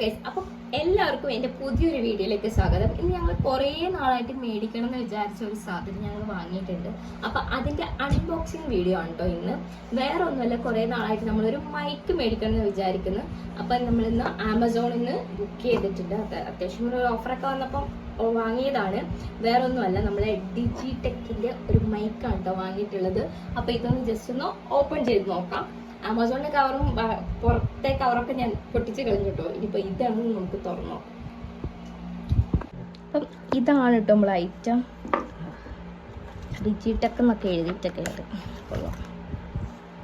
Guys അപ്പം എല്ലാവർക്കും എന്റെ പുതിയൊരു വീഡിയോയിലേക്ക് സ്വാഗതം. ഇന്ന് ഞങ്ങൾ കുറേ നാളായിട്ട് മേടിക്കണം എന്ന് വിചാരിച്ച ഒരു സാധനം ഞങ്ങൾ വാങ്ങിയിട്ടുണ്ട്. അപ്പം അതിന്റെ അൺബോക്സിങ് വീഡിയോ ആണ് കേട്ടോ ഇന്ന്. വേറെ ഒന്നുമല്ല കുറേ നാളായിട്ട് നമ്മളൊരു മൈക്ക് മേടിക്കണം എന്ന് വിചാരിക്കുന്നു. അപ്പം നമ്മളിന്ന് ആമസോണിൽ നിന്ന് ബുക്ക് ചെയ്തിട്ടുണ്ട്. അത് അത്യാവശ്യം ഒരു ഓഫറൊക്കെ വന്നപ്പം വാങ്ങിയതാണ്. വേറെ ഒന്നുമല്ല നമ്മളെ ഡിജി ടെക്കിന്റെ ഒരു മൈക്കാണ് കേട്ടോ വാങ്ങിയിട്ടുള്ളത്. അപ്പം ഇതൊന്ന് ജസ്റ്റ് ഒന്ന് ഓപ്പൺ ചെയ്ത് നോക്കാം. ആമസോണിന്റെ കവറും പുറത്തെ കവറൊക്കെ ഞാൻ പൊട്ടിച്ച് കളഞ്ഞു കേട്ടോ. ഇനിയിപ്പോ ഇതാണ് നമുക്ക് തുറന്നോ. അപ്പം ഇതാണ് കേട്ടോ നമ്മൾ ഐറ്റം ഡിജിടെക് എന്നൊക്കെ എഴുതിയിട്ടൊക്കെ ഉണ്ട്. കൊള്ളാം.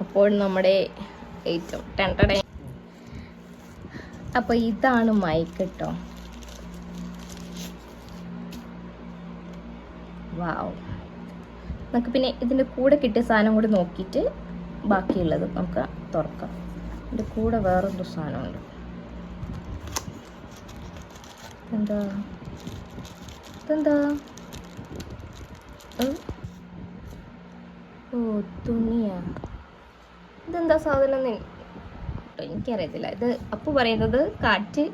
അപ്പോൾ നമ്മുടെ ഐറ്റം ടെൻടടെ അപ്പോൾ ഇതാണ് മൈക്ക് കേട്ടോ. വാവ് നമുക്ക് പിന്നെ ഇതിന്റെ കൂടെ കിട്ടിയ സാധനം കൂടി നോക്കിയിട്ട് ബാക്കിയുള്ളത് നമുക്ക് തുറക്കാം. ഇതിന്റെ കൂടെ വേറൊരു സാധനമുണ്ട്. എന്താ ഇതെന്താ? ഓ തുണിയാ. ഇതെന്താ സാധനം എനിക്കറിയത്തില്ല. ഇത് അപ്പു പറയുന്നത് കാറ്റ്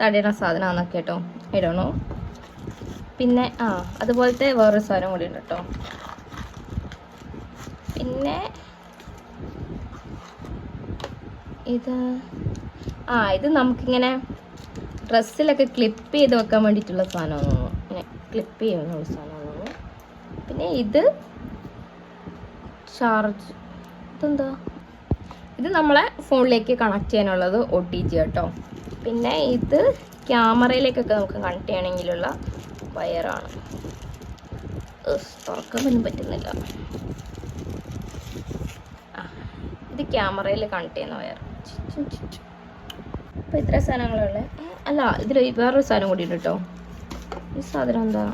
തടയണ സാധനമാണെന്നൊക്കെ കേട്ടോ. ഇടണോ പിന്നെ ആ അതുപോലത്തെ വേറൊരു സാധനം കൂടി ഉണ്ട് കേട്ടോ. പിന്നെ ഇത്? ആ ഇത് നമുക്കിങ്ങനെ ഡ്രസ്സിലൊക്കെ ക്ലിപ്പ് ചെയ്ത് വെക്കാൻ വേണ്ടിയിട്ടുള്ള സാധനമാണ്. ഇങ്ങനെ ക്ലിപ്പ് ചെയ്യുന്നുള്ള സാധനമാണ്. പിന്നെ ഇത് ചാർജ് ഇതെന്താ? ഇത് നമ്മളെ ഫോണിലേക്ക് കണക്ട് ചെയ്യാനുള്ളത് ഒ ടി ജി കേട്ടോ പിന്നെ ഇത് ക്യാമറയിലേക്കൊക്കെ നമുക്ക് കണക്ട് ചെയ്യണമെങ്കിലുള്ള വയറാണ്. തുറക്കാൻ ഒന്നും പറ്റുന്നില്ല. ഇത് ക്യാമറയിൽ കണക്ട് ചെയ്യുന്ന വയർ അപ്പോൾ ഇത്ര സാധനങ്ങളുള്ള? അല്ല ഇതിൽ വേറൊരു സാധനം കൂടി ഉണ്ട് കേട്ടോ. ഈ സാധനം എന്താ?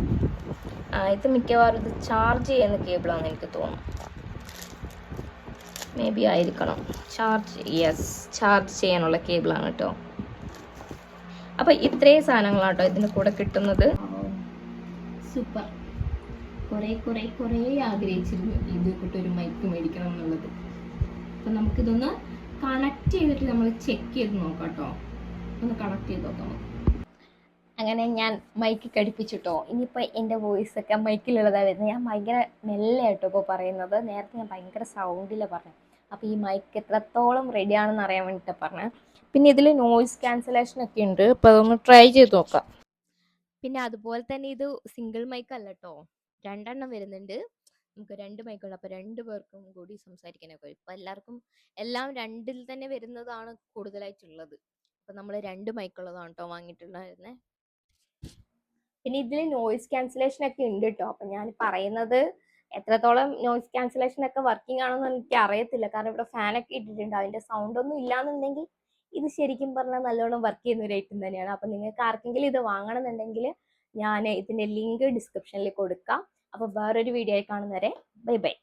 ആ ഇത് മിക്കവാറും ഇത് ചാർജ് ചെയ്യുന്ന കേബിളാണെന്ന് എനിക്ക് തോന്നുന്നു. മേ ബി ആയിരിക്കണം. ചാർജ് യെസ് ചാർജ് ചെയ്യാനുള്ള കേബിളാണ് കേട്ടോ. അപ്പോൾ ഇത്രയും സാധനങ്ങളാണ് കേട്ടോ ഇതിന് കൂടെ കിട്ടുന്നത്. സൂപ്പർ. കുറേ കുറേ കുറേ ആഗ്രഹിച്ചിരുന്നു ഇത് കൂട്ടൊരു മൈക്ക് മേടിക്കണം എന്നുള്ളത് അപ്പം നമുക്കിതൊന്ന് കണക്ട് ചെയ്തിട്ട് നമ്മൾ ചെക്ക് ചെയ്ത് നോക്കാം കേട്ടോ ഒന്ന് കണക്ട് ചെയ്ത് നോക്കാം അങ്ങനെ ഞാൻ മൈക്ക് കടിപ്പിച്ചിട്ടോ ഇനിയിപ്പോൾ എന്റെ വോയിസ് ഒക്കെ മൈക്കിലുള്ളതാണ് വരുന്നത്. ഞാൻ ഭയങ്കര മെല്ലായിട്ടോ ഇപ്പോൾ പറയുന്നത്. നേരത്തെ ഞാൻ ഭയങ്കര സൗണ്ടിലാണ് പറഞ്ഞത് അപ്പോൾ ഈ മൈക്ക് എത്രത്തോളം റെഡി ആണെന്ന് അറിയാൻ വേണ്ടിയിട്ട് പറഞ്ഞത് പിന്നെ ഇതിൽ നോയിസ് ക്യാൻസലേഷൻ ഒക്കെ ഉണ്ട്. അപ്പോൾ അതൊന്ന് ട്രൈ ചെയ്ത് നോക്കാം. പിന്നെ അതുപോലെ തന്നെ ഇത് സിംഗിൾ മൈക്ക് അല്ല കേട്ടോ രണ്ടെണ്ണം വരുന്നുണ്ട്. നമുക്ക് രണ്ട് മൈക്കുണ്ട് അപ്പോൾ രണ്ട് പേർക്കും കൂടി സംസാരിക്കാനൊക്കെ കഴിയും. ഇപ്പൊ എല്ലാവർക്കും എല്ലാം രണ്ടിൽ തന്നെ വരുന്നതാണ് കൂടുതലായിട്ടുള്ളത്. അപ്പം നമ്മൾ രണ്ട് മൈക്കുള്ളതാണ് കേട്ടോ വാങ്ങിയിട്ടുണ്ടായിരുന്നത് പിന്നെ ഇതിൽ നോയിസ് ക്യാൻസലേഷൻ ഒക്കെ ഉണ്ട് കേട്ടോ. അപ്പം ഞാൻ പറയുന്നത് എത്രത്തോളം നോയിസ് ക്യാൻസലേഷൻ ഒക്കെ വർക്കിംഗ് ആണെന്ന് എനിക്ക് അറിയത്തില്ല. കാരണം ഇവിടെ ഫാനൊക്കെ ഇട്ടിട്ടുണ്ട്. അതിന്റെ സൗണ്ട് ഒന്നും ഇല്ലാന്നുണ്ടെങ്കിൽ ഇത് ശരിക്കും പറഞ്ഞാൽ നല്ലോണം വർക്ക് ചെയ്യുന്ന ഒരു ഐറ്റം തന്നെയാണ്. അപ്പം നിങ്ങൾക്ക് ആർക്കെങ്കിലും ഇത് വാങ്ങണമെന്നുണ്ടെങ്കിൽ ഞാൻ ഇതിന്റെ ലിങ്ക് ഡിസ്ക്രിപ്ഷനിൽ കൊടുക്കാം. അപ്പോൾ വേറൊരു വീഡിയോ ആയി കാണുന്നവരെ ബൈ ബൈ